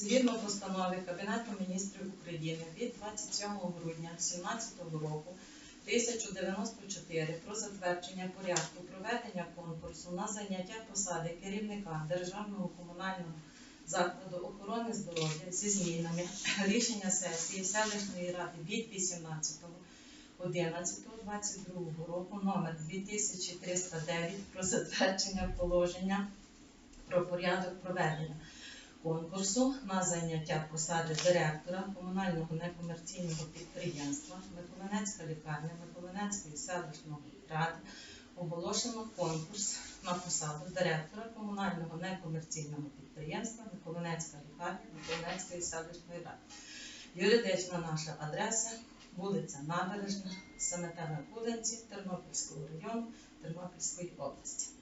Згідно постанови Кабінету міністрів України від 27 грудня 2017 року 1094 про затвердження порядку проведення конкурсу на заняття посади керівника Державного комунального закладу охорони здоров'я зі змінами рішення сесії селищної ради від 18 11.22 року номер 2309 про затвердження положення про порядок проведення конкурсу на заняття посади директора комунального некомерційного підприємства Миколинецька лікарня Миколинецької селищної ради оголошено конкурс на посаду директора комунального некомерційного підприємства Миколинецька лікарня Миколинецької селищної ради. Юридична наша адреса вулиця Набережна, Семетеве Кулинці, Тернопільського району, Тернопільської області.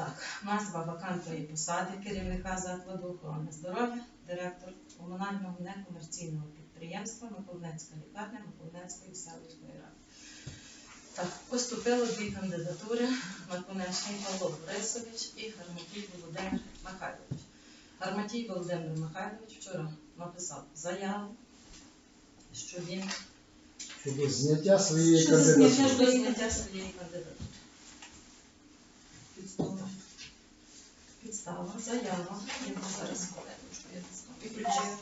Так, назва вакантної посади керівника закладу охорони здоров'я, директор комунального некомерційного підприємства Миколинецька лікарня Миколинецької селищної ради. Так, поступило дві кандидатури Наконечний Павло Борисович і Гарматій Володимир Михайлович. Гарматій Володимир Михайлович вчора написав заяву, що він Щодо зняття своєї щодо кандидатури. щодо зняття своєї кандидатури. Підстава, заява, я вам зараз дістану. І причина.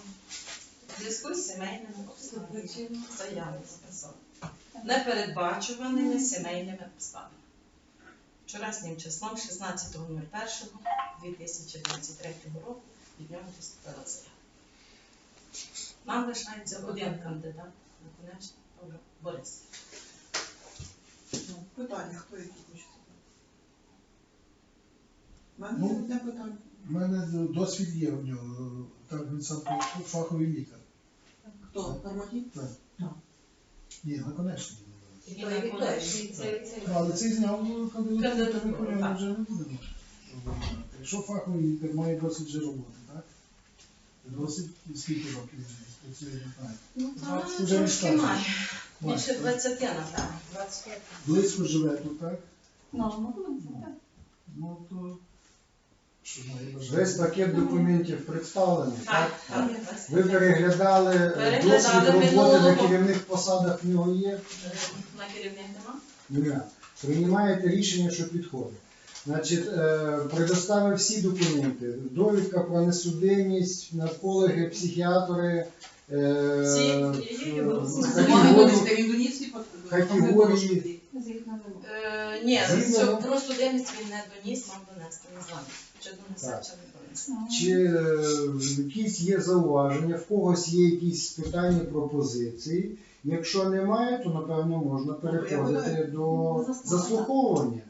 В зв'язку з сімейними обставинами заяву записав. Непередбачуваними сімейними обставинами. Вчорашнім числом 16.01.2023 року від нього поступила заява. Нам лишається один кандидат на конечний Борис. Ну, Питання, хто які? У мене Ну. одне питання. У мене досвід є у нього, так він сам фаховий лікар. Хто? Норматив? Ні, наконечний. І Але цей зняв кандидатуру, Кандидатуру, то так. вже не будемо. Якщо фаховий лікар має досвід вже роботи, так? Досить скільки років він працює, не знаю. Ну, та вже трошки має. Більше так. 20, напевно. 25. Близько живе тут, так? Ну, ну, Ну то Весь пакет документів представлений, так. Ви переглядали Переглядали досвід роботи на минулого. керівних посадах в нього є? На керівник нема? Ні. Приймаєте рішення, що підходить. Значить, е, предоставив всі документи. Довідка про несудимість, наркологи, психіатри, е, категорії. Е, ні, просто дивність він не доніс, мав донести, не знаю. Чи донесе, чи не донесе. чи е, якісь є зауваження, в когось є якісь питання, пропозиції. Якщо немає, то напевно можна переходити до заслуховування.